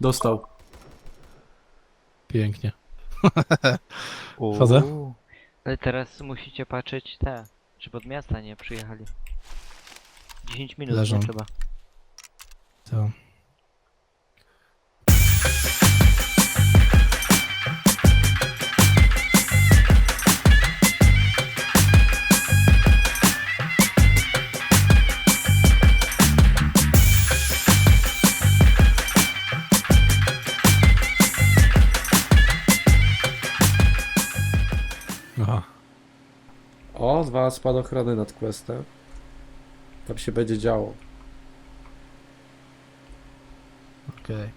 Dostał. Pięknie. Wchodzę? Uuu. Ale teraz musicie patrzeć te, żeby od miasta nie przyjechali. 10 minut Leżą. nie trzeba. To. Dwa spadochrony nad questem. Tam się będzie działo. Okej.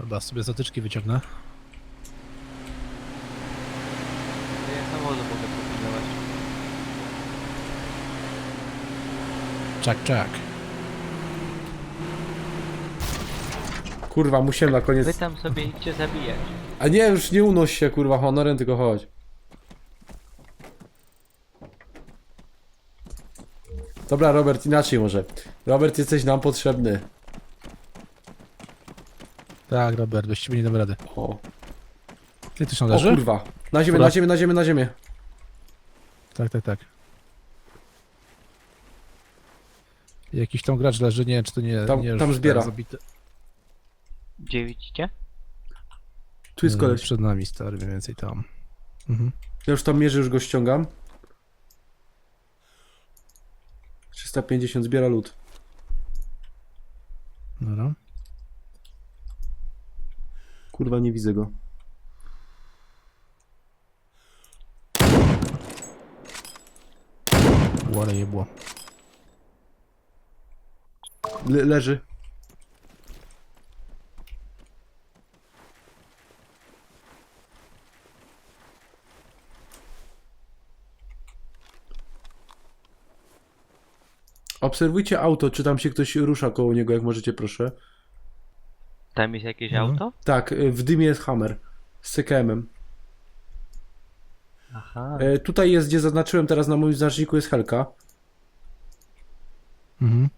Dobra, sobie zatyczki wyciągnę. To ja samochodu mogę popilnować. Czak, czak. Kurwa, musiałem na Wy koniec... tam sobie idźcie zabijać. A nie, już nie unoś się, kurwa, honorem, tylko chodź. Dobra, Robert, inaczej może. Robert, jesteś nam potrzebny. Tak, Robert, bez ciebie nie dam rady. O, Ty też o leży? kurwa. Na ziemię, Dobra. na ziemię, na ziemię, na ziemię. Tak, tak, tak. Jakiś tam gracz leży, nie wiem czy to nie, Tam- nie już tam zbiera. zabity. Gdzie widzicie? Tu jest Yy, koleś. Przed nami stary, mniej więcej tam. Mhm. Ja już tam mierzę, już go ściągam. 350 zbiera lód. Dobra. Kurwa, nie widzę go. Łale je było. Le leży. Obserwujcie auto, czy tam się ktoś rusza koło niego, jak możecie, proszę. Tam jest jakieś Mhm. auto? Tak, y, w dymie jest Hammer z CKM-em. Aha. E, tutaj jest, gdzie zaznaczyłem teraz na moim znaczniku, jest Helka. Mhm.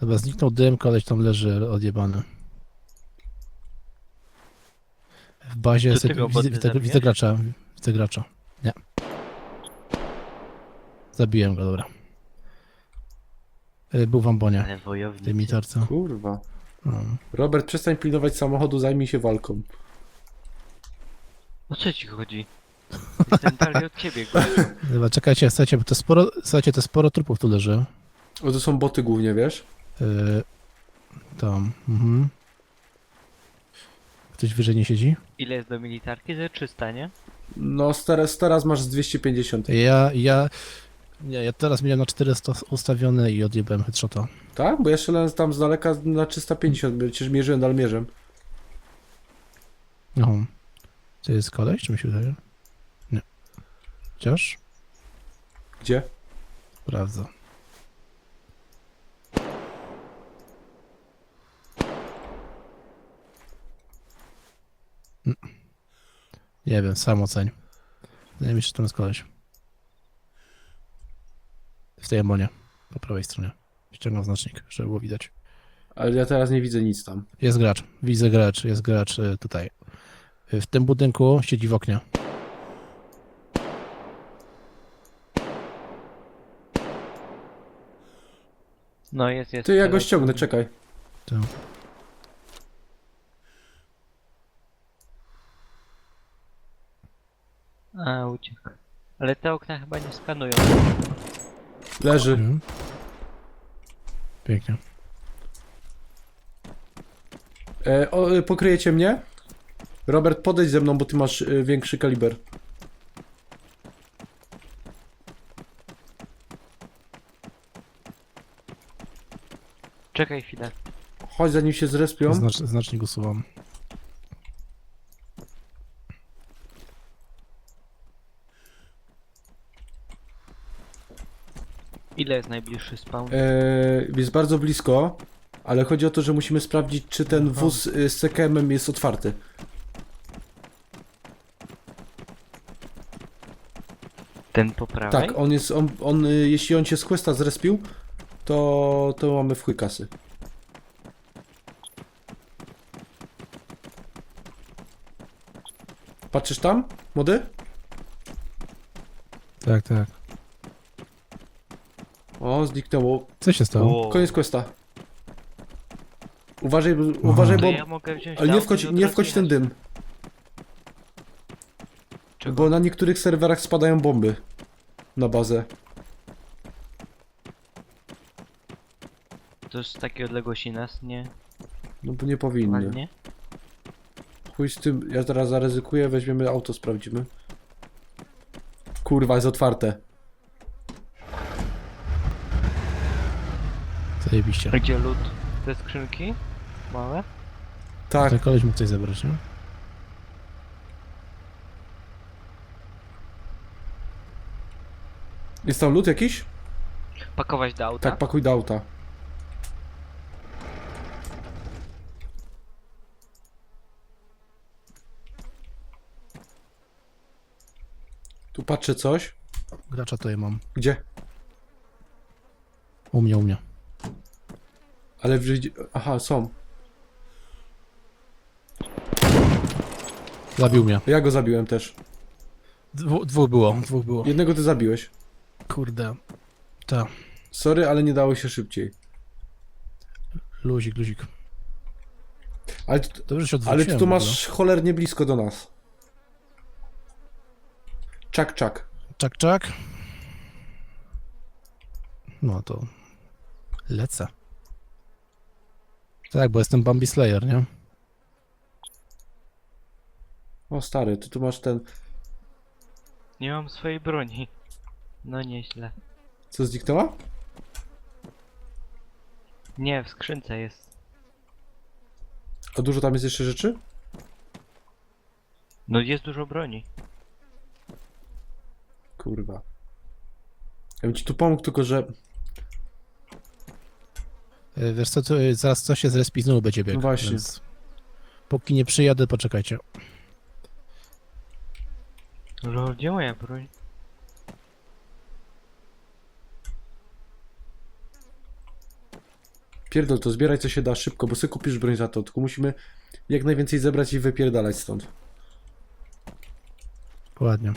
Dobra, zniknął dym, koleś tam leży odjebany. W bazie Czy jest, ty go widzę, wodny widzę, zabijesz? widzę gracza. Widzę gracza. Nie. Zabiłem go, dobra. Y, Był w ambonie, Ale w tej wojownicy. mitarce. Kurwa. No. Robert, przestań pilnować samochodu, zajmij się walką. O co ci chodzi? Jestem dalej od ciebie, gościu. Dobra, czekajcie, słuchajcie, bo to sporo, słuchajcie, to sporo trupów tu leży. O, to są boty głównie, wiesz? Yy, tam, mhm. Ktoś wyżej nie siedzi? Ile jest do militarki? Ze 300, nie? No, teraz, teraz masz z 250. Ja, ja, nie, ja teraz miałem na 400 ustawione i odjebałem headshota. Tak? Bo ja strzelałem tam z daleka na 350, przecież mierzyłem dalmierzem. No. To jest koleś, czy mi się wydaje? Nie. Chociaż? Gdzie? Sprawdzę. Mm. Nie wiem, sam oceń. Nie wiem, czy to jest koleś. W tej emonie. Po prawej stronie. Ściągam znacznik, żeby było widać. Ale ja teraz nie widzę nic tam. Jest gracz. Widzę gracz. Jest gracz y, tutaj. Y, W tym budynku siedzi w oknie. No jest, jest. Ty, ja go teraz- ściągnę, czekaj. To. A, uciekł. Ale te okna chyba nie skanują. Leży. Mhm. Pięknie. E, o, e, pokryjecie mnie? Robert, podejdź ze mną, bo ty masz e, większy kaliber. Czekaj chwilę. Chodź, zanim się zrespią. Znacz, znacznik usuwam. Ile jest najbliższy spawn? E, jest bardzo blisko, ale chodzi o to, że musimy sprawdzić, czy ten wóz e, z CKM-em jest otwarty. Ten po prawej? Tak, on jest, on, on, e, jeśli on cię z questa zrespił, to, to mamy w chuj kasy. Patrzysz tam, młody? Tak, tak. O, zniknęło. Co się stało? Wow. Koniec questa. Uważaj, bo- uważaj, To bo... ja mogę wziąć Ale nie wchodź, i nie wchodź w ten dym, Czego? bo na niektórych serwerach spadają bomby na bazę. To z takiej odległości nas nie No bo nie powinny. ładnie. Chuj z tym, ja teraz zaryzykuję, weźmiemy auto, sprawdzimy. Kurwa, jest otwarte. Zajebiście. Gdzie lód? Te skrzynki? Małe? Tak, Ten koleś mógł coś zabrać, nie? jest tam lód jakiś? Pakować do auta? Tak, pakuj do auta. Tu patrzę coś. Gracza to ja mam. Gdzie? U mnie, u mnie. Ale w życiu... Aha, są. Zabił mnie. Ja go zabiłem też. Dwu, dwóch było, dwóch było. Jednego ty zabiłeś. Kurde. Ta, Sorry, ale nie dało się szybciej. luzik, luzik. Ale, tu- Dobrze się ale odwróciłem. ty tu w ogóle. masz cholernie blisko do nas. Czak, czak. Czak, czak. No to lecę. Tak, bo jestem Bambi Slayer, nie? O stary, ty tu masz ten... Nie mam swojej broni. No nieźle. Co zniknęła? Nie, w skrzynce jest. A dużo tam jest jeszcze rzeczy? No jest dużo broni. Kurwa. Ja bym ci tu pomógł, tylko że... E, Wiesz co, to, e, zaraz coś się zrespi, znowu będzie bieg. No właśnie. Więc póki nie przyjadę, poczekajcie. Lol, gdzie moja broń? Pierdol to, zbieraj co się da szybko, bo sobie kupisz broń za to, tylko musimy jak najwięcej zebrać i wypierdalać stąd. Ładnie.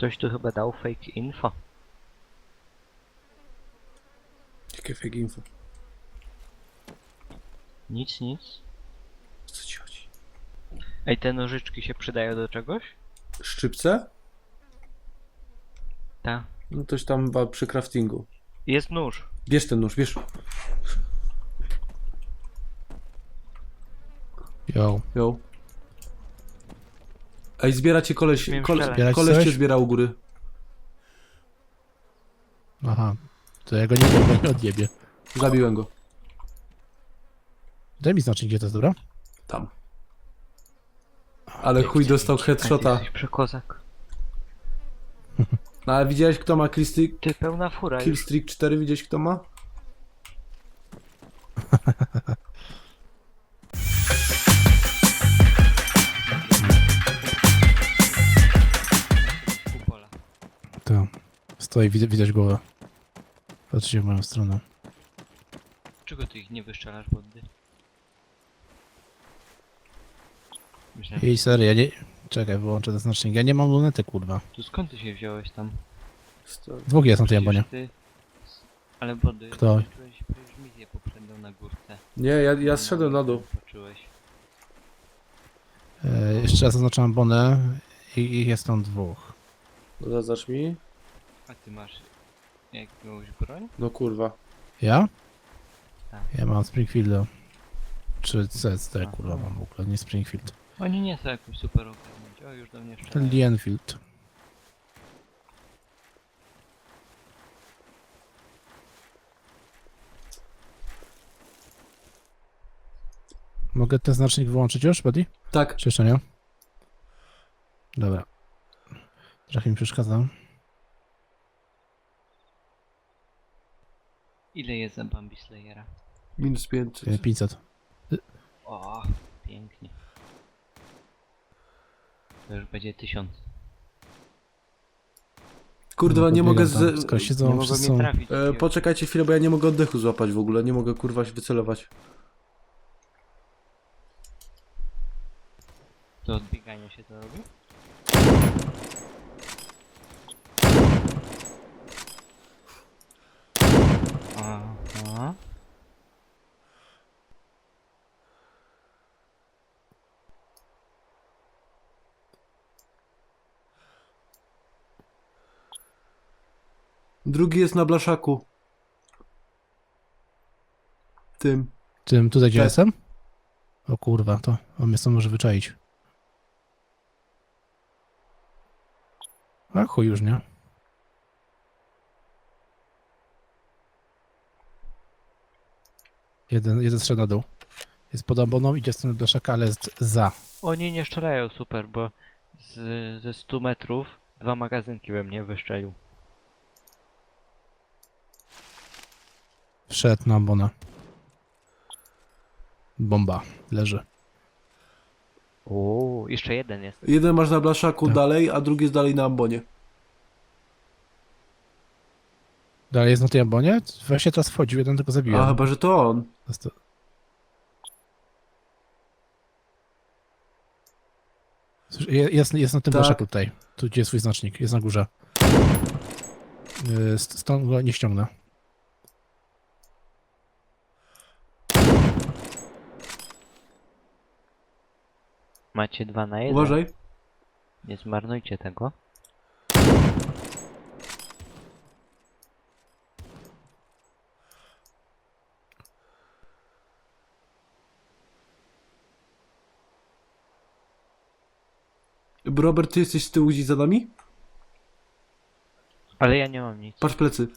Ktoś tu chyba dał fake info. Jakie fake info. Nic, nic. Co ci chodzi? Ej, te nożyczki się przydają do czegoś? Szczypce? Ta. No toś tam chyba przy craftingu. Jest nóż. Bierz ten nóż, bierz. Yo. Jo. Ej, zbieracie koleś, Śmiem kole. Zbierać koleś coś? cię zbiera u góry. Aha. To ja go nie, odjebię. Zabiłem go. Daj mi znaczyć, gdzie to jest, dobra? Tam. Ale chuj dostał headshota. jesteś przekozak. No ale widziałeś kto ma killstreak? Ty, pełna fura już. Killstreak 4 widziałeś kto ma? Stoi, widać, widać głowę. Patrzcie w moją stronę. Czego ty ich nie wyszczelasz wody? Myślałem, I serio, ja nie... Czekaj, wyłączę ten znacznik. Ja nie mam lunety, kurwa. tu skąd ty się wziąłeś tam? Sto- Dwóch jest na tej Przecież ambonie. ty... Ale wody... Kto? Zobaczyłeś przecież misję poprzednią na górce. Nie, ja, ja zszedłem na dół. Patrzyłeś. E, jeszcze raz zaznaczam ambonę i ich jest tam dwóch. No zaznacz mi. A ty masz jakąś broń? No kurwa. Ja? Tak. Ja mam Springfielda. Czy CST, kurwa, mam w ogóle, nie Springfield. Oni nie są jakoś super ogarnięci. O, już do mnie strzelają. Lee Enfield. Mogę ten znacznik wyłączyć już, Buddy? Tak. Czy jeszcze nie? Dobra. Trochę mi przeszkadza. Ile jest za Bambi Slayera? Minus 500. E, 500. O, pięknie. To już będzie tysiąc. Kurwa, nie mogę z... Nie mnie trafić. E, poczekajcie chwilę, bo ja nie mogę oddechu złapać w ogóle. Nie mogę kurwa się wycelować. To odbieganie się to robi? Aha. Drugi jest na blaszaku. Tym. Tym tutaj gdzie Tak. jestem? O kurwa, to on mnie stąd może wyczaić. A chuj już, nie? Jeden, jeden strzał na dół. Jest pod oboną, idzie w stronę do szaka, ale jest za. Oni nie strzelają super, bo z, ze 100 metrów dwa magazynki we mnie wyszczelił. Wszedł na ambonę. Bomba. Leży. O, jeszcze jeden jest. Jeden masz na blaszaku Tak. dalej, a drugi jest dalej na ambonie. Dalej jest na tej ambonie? Właśnie teraz wchodził, jeden tylko zabiłem. A chyba, że to on. Zosta- Słysz- je- Jest, jest na tym Tak. tutaj. Tu gdzie jest swój znacznik. Jest na górze. Yy, st- Stąd go nie ściągnę. Macie dwa na jeden. Uważaj. Nie zmarnujcie tego. Robert, ty jesteś z tyłu gdzieś za nami? Ale ja nie mam nic. Patrz plecy.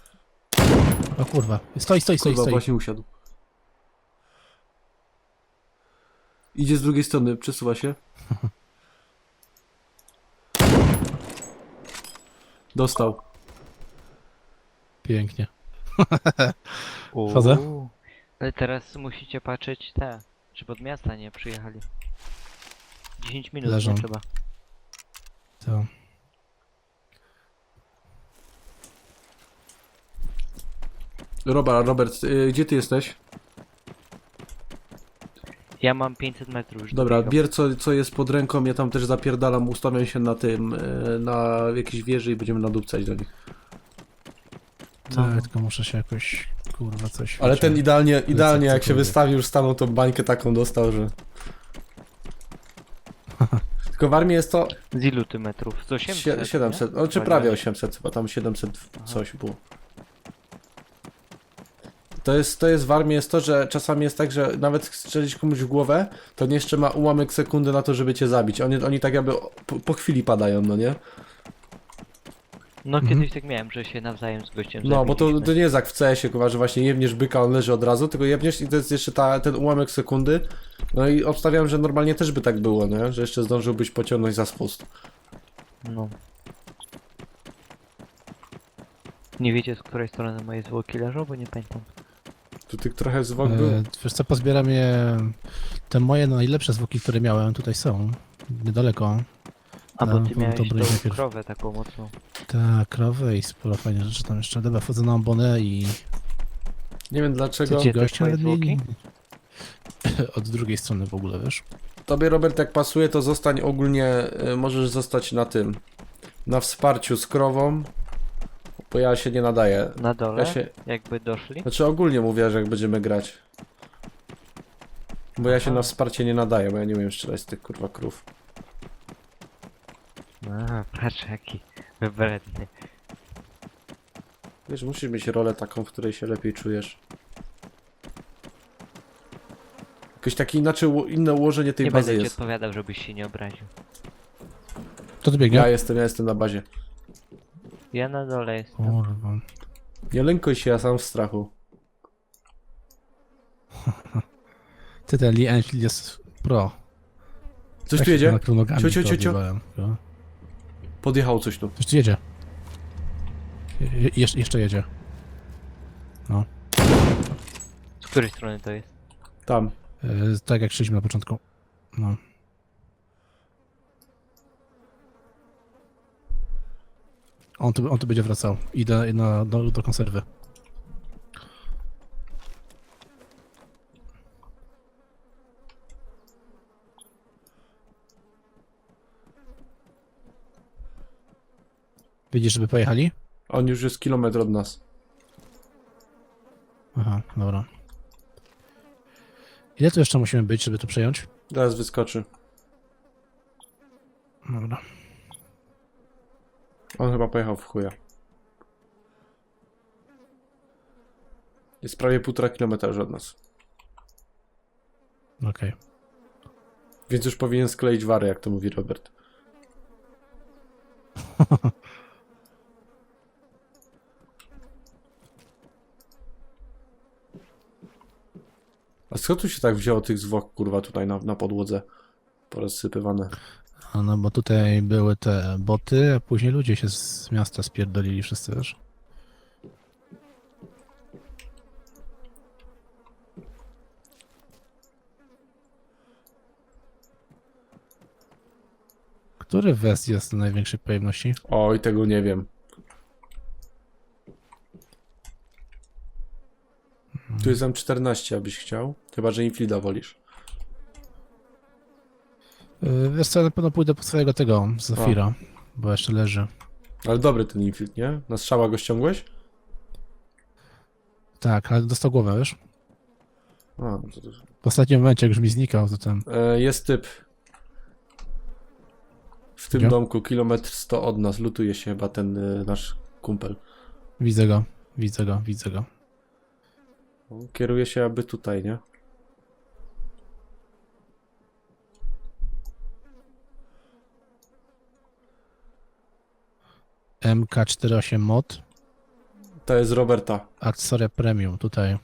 O kurwa. Stoi, stoi, stoi, Kurwa, stoi. właśnie usiadł. Idzie z drugiej strony, przesuwa się. Dostał. Pięknie. Uuu. Faza? Ale teraz musicie patrzeć te, żeby od miasta nie przyjechali. 10 minut Leżą. nie trzeba. To. Robert, Robert, y, gdzie ty jesteś? Ja mam 500 metrów już. Dobra, dobiegam. bier co, co jest pod ręką, ja tam też zapierdalam, ustawiam się na tym, y, na jakiejś wieży i będziemy nadupcać do nich. Tak, tylko muszę się jakoś, kurwa, coś... Ale ten idealnie, idealnie jak się wystawił, już stanął, tą bańkę taką dostał, że... Tylko w armii jest to Z ilu ty metrów? Z 800? sie- 700, no czy nie? prawie Waliłeś? 800, chyba tam 700 Aha. coś było. To jest, to jest w armii jest to, że czasami jest tak, że nawet strzelić komuś w głowę, to nie jeszcze ma ułamek sekundy na to, żeby cię zabić. Oni, oni tak jakby po, po chwili padają, no nie? No Mhm. kiedyś tak miałem, że się nawzajem z gościem No, bo to, zabiliśmy. to nie jest jak w CS-ie, kurwa, że właśnie jebniesz byka, on leży od razu, tylko jebniesz i to jest jeszcze ta, ten ułamek sekundy. No i obstawiam, że normalnie też by tak było, nie? Że jeszcze zdążyłbyś pociągnąć za spust. No. Nie wiecie, z której strony moje zwłoki leżą, bo nie pamiętam. Tu tych trochę zwłok był. E, wiesz co, pozbieram je... Te moje najlepsze zwłoki, które miałem, tutaj są. Niedaleko. A bo Tam ty to miałeś tą najpierw. krowę taką mocną. Tak, krowy i sporo fajnych rzeczy tam jeszcze. Dobra, wchodzę na ambonę i... Nie wiem dlaczego. Gdzie nawet mieli... zwłoki? Od drugiej strony w ogóle, wiesz? Tobie, Robert, jak pasuje, to zostań ogólnie, y, możesz zostać na tym. Na wsparciu z krową. Bo ja się nie nadaję. Na dole, Ja się, jakby doszli. znaczy ogólnie mówię, że jak będziemy grać. Bo ja się Aha. na wsparcie nie nadaję, bo ja nie umiem strzelać z tych kurwa krów. A, patrz jaki wybredny. Wiesz, musisz mieć rolę taką, w której się lepiej czujesz. Jakoś takie inaczej, uło- inne ułożenie tej Nie bazy będę ci jest. odpowiadał, żebyś się nie obraził. Kto tu biegnie? Ja jestem, ja jestem na bazie. Ja na dole jestem. Kurwa. Nie lękuj się, ja sam w strachu. Ty ten Lee Enfield jest pro. Coś tu jedzie? Cio, cio, to cio, cio. No. Podjechało coś tu. Coś tu jedzie. Je, je, jeszcze- jeszcze jedzie. Z której strony to jest? Tam. E, tak jak szliśmy na początku. No. On tu, on tu będzie wracał. Idę na, do, do konserwy. Widzisz, żeby pojechali? On już jest kilometr od nas. Aha, dobra. Ile tu jeszcze musimy być, żeby to przejąć? Zaraz wyskoczy. Dobra. On chyba pojechał w chuja. Jest prawie półtora kilometra już od nas. Okej. Więc już powinien skleić wary, jak to mówi Robert. A skąd tu się tak wzięło tych zwłok, kurwa, tutaj na, na podłodze? Porozsypywane. A no bo tutaj były te boty, a później ludzie się z miasta spierdolili wszyscy, wiesz? Który west jest na największej pojemności? Oj, tego nie wiem. Tu jest M14, abyś chciał. Chyba, że Inflida wolisz. Yy, wiesz co, ja na pewno pójdę po swojego tego, Zafira, bo jeszcze leży. Ale dobry ten Inflict, nie? Na strzała go ściągłeś? Tak, ale dostał głowę, wiesz? A, no to, to... W ostatnim momencie, jak już mi znikał, to ten... E, jest typ. W tym Gdzie? domku, kilometr 100 od nas, lutuje się chyba ten y, nasz kumpel. Widzę go, widzę go, widzę go. Kieruje się aby tutaj, nie? MK48 mod, To jest Roberta. akcesoria premium, tutaj.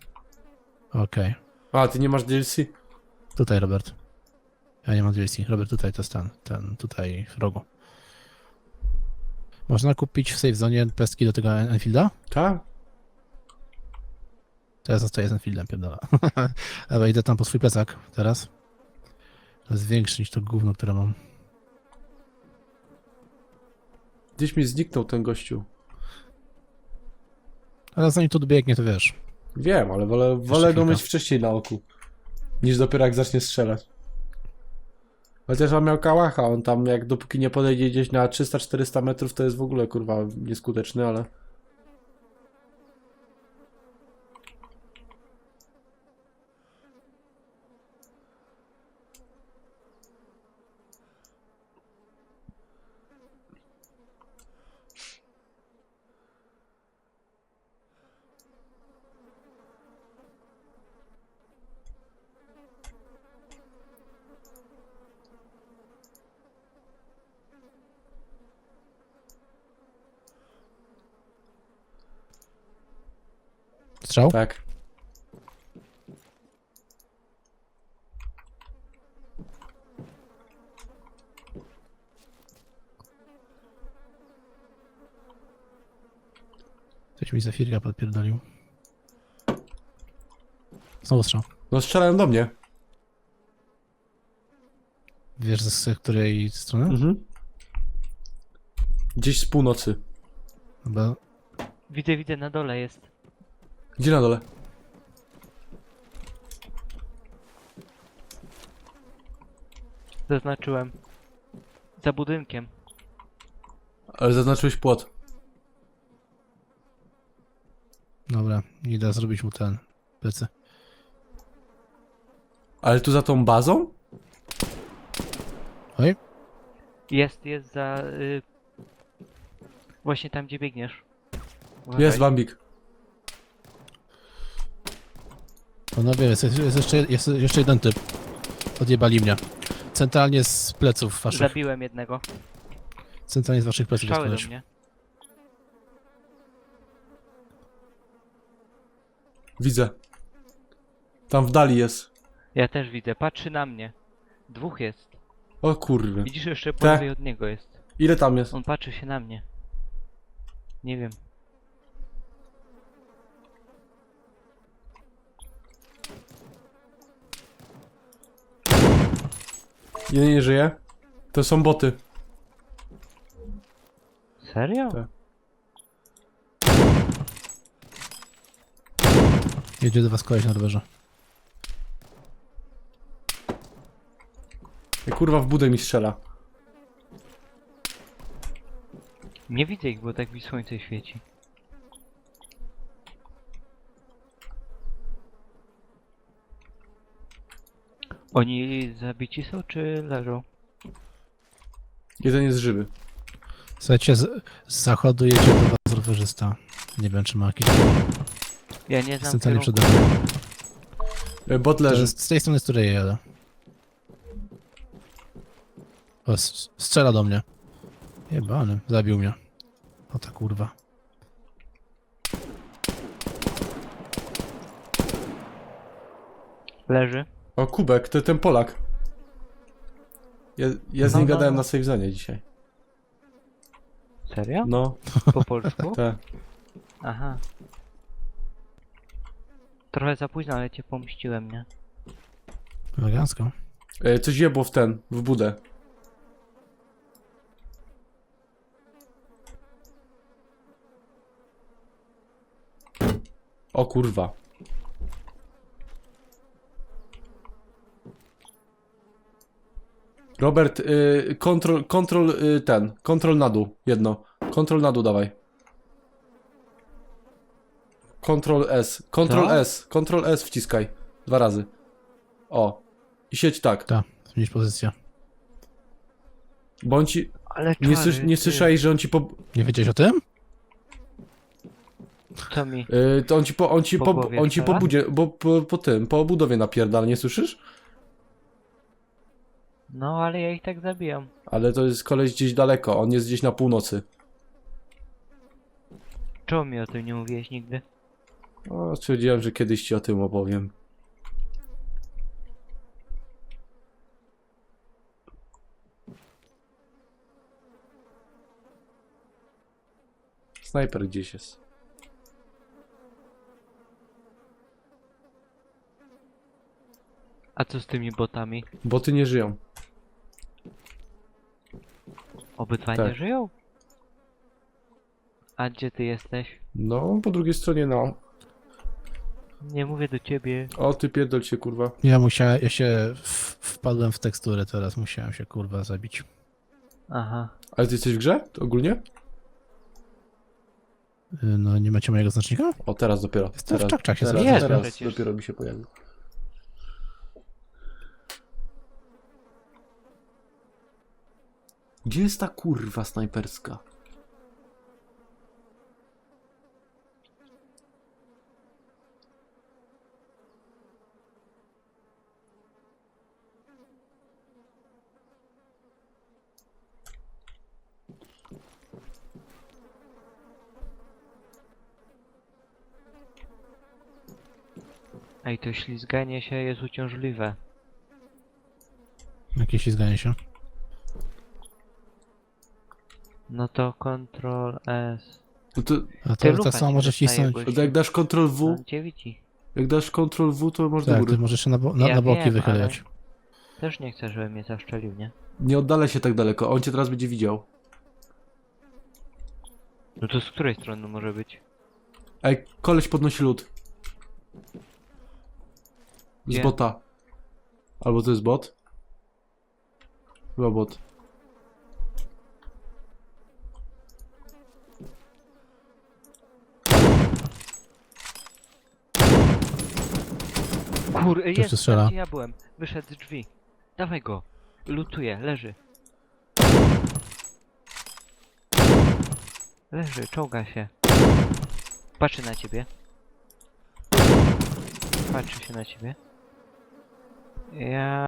Okej. A, ty nie masz DLC? Tutaj, Robert. Ja nie mam DLC. Robert, tutaj to jest ten, ten tutaj w rogu. Można kupić w safe zone pestki do tego En- Enfielda? Tak? To ja zostaję z Enfieldem, pierdolę. Ale idę tam po swój plecak teraz. To jest większy niż to gówno, które mam. Gdzieś mi zniknął ten gościu. Ale zanim tu dobiegnie, to wiesz. Wiem, ale wolę, wolę go chwilka. mieć wcześniej na oku. Niż dopiero jak zacznie strzelać. Chociaż on miał kałacha, on tam jak dopóki nie podejdzie gdzieś na 300-400 metrów, to jest w ogóle kurwa nieskuteczny, ale... Strzał? Tak. Coś mi Zafirka podpierdolił. Znowu strzał. No strzelają do mnie. Wiesz z z której strony? Mhm. Gdzieś z północy. Chyba Widzę, widzę, na dole jest. Gdzie na dole? Zaznaczyłem. Za budynkiem. Ale zaznaczyłeś płot. Dobra, idę zrobić mu ten plecy. Ale tu za tą bazą? Oj, Jest, jest za... Y... Właśnie tam, gdzie biegniesz. Uważaj. Jest Bambik. Panowie, jest, jest, jeszcze, jest jeszcze jeden typ. Odjebali mnie. Centralnie z pleców waszych. Zabiłem jednego. Centralnie z waszych pleców jest Strzały do koleś. mnie. Widzę. Tam w dali jest. Ja też widzę, patrzy na mnie. Dwóch jest. O kurwa. Widzisz, jeszcze po lewej od niego jest. Ile tam jest? On patrzy się na mnie. Nie wiem. Nie, nie żyje? To są boty. Serio? Tak. Jedzie do was koleś na rowerze. Ej, kurwa w budę mi strzela. Nie widzę ich, bo tak mi słońce świeci. Oni zabici są, czy leżą? Jeden jest żywy. Słuchajcie, z, z zachodu jedzie do was rowerzysta. Nie wiem, czy ma jakiś... Ja nie znam Centralnie kierunku. przede mną. E, Bot leży. jest z tej strony, z której ja jadę. O, s- strzela do mnie. Jebany, zabił mnie. O ta kurwa. Leży. O, Kubek, to ten Polak. Ja, ja z No, nim no, gadałem no. na zone dzisiaj. Serio? No, Po polsku? te. Aha. Trochę za późno, ale cię pomściłem, nie? Elegancko. E, coś jebło w ten, w budę. O kurwa. Robert, y, kontrol, kontrol y, ten, kontrol na dół, jedno. Kontrol na dół dawaj. Kontrol S, kontrol Co? S, kontrol S wciskaj. Dwa razy. O. I siedź tak. Tak, zmienić pozycję. Bo on ci, Ale nie, czary, słysz, nie ty. słyszałeś, że on ci po, Nie wiedziałeś o tym? Co mi? yy, to on ci po, on ci Po po, głowie on ci po strzela? budzie, bo po, po tym, po budowie napierdala, nie słyszysz? No, ale ja ich tak zabijam. Ale to jest koleś gdzieś daleko, on jest gdzieś na północy. Czemu mi o tym nie mówiłeś nigdy? O, stwierdziłem, że kiedyś ci o tym opowiem. Snajper gdzieś jest. A co z tymi botami? Boty nie żyją. Obydwaj Tak. nie żyją? A gdzie ty jesteś? No, po drugiej stronie, no. Nie mówię do ciebie. O, ty pierdol się, kurwa. Ja musiałem, ja się w, wpadłem w teksturę teraz, musiałem się kurwa zabić. Aha. Ale ty jesteś w grze? Ogólnie? Y, No nie macie mojego znacznika? O, teraz dopiero. Jestem w Teraz, czakczasie teraz, sobie. Jest teraz przecież. dopiero mi się pojawił. Gdzie jest ta kurwa snajperska? Ej, to ślizganie się jest uciążliwe. Jakieś ślizganie się. No to Ctrl S. No to, A to Tylucha tak samo możesz dostaje, cisnąć. gościu. to jak dasz Ctrl W, On cię widzi. jak dasz Ctrl W, to do Tak, góry. ty możesz się na, bo, na, Ja na boki wiem, wychylać. Też nie chcę, żeby mnie zaszczelił, nie? Nie oddalaj się tak daleko, on cię teraz będzie widział. No to z której strony może być? Ej, koleś podnosi lód. Z Gdzie? bota. Albo to jest bot? Chyba bot. Kur, tu jest, strzela. tam, gdzie ja byłem. Wyszedł z drzwi. Dawaj go. Lutuje, leży. Leży, czołga się. Patrzy na ciebie. Patrzy się na ciebie. Ja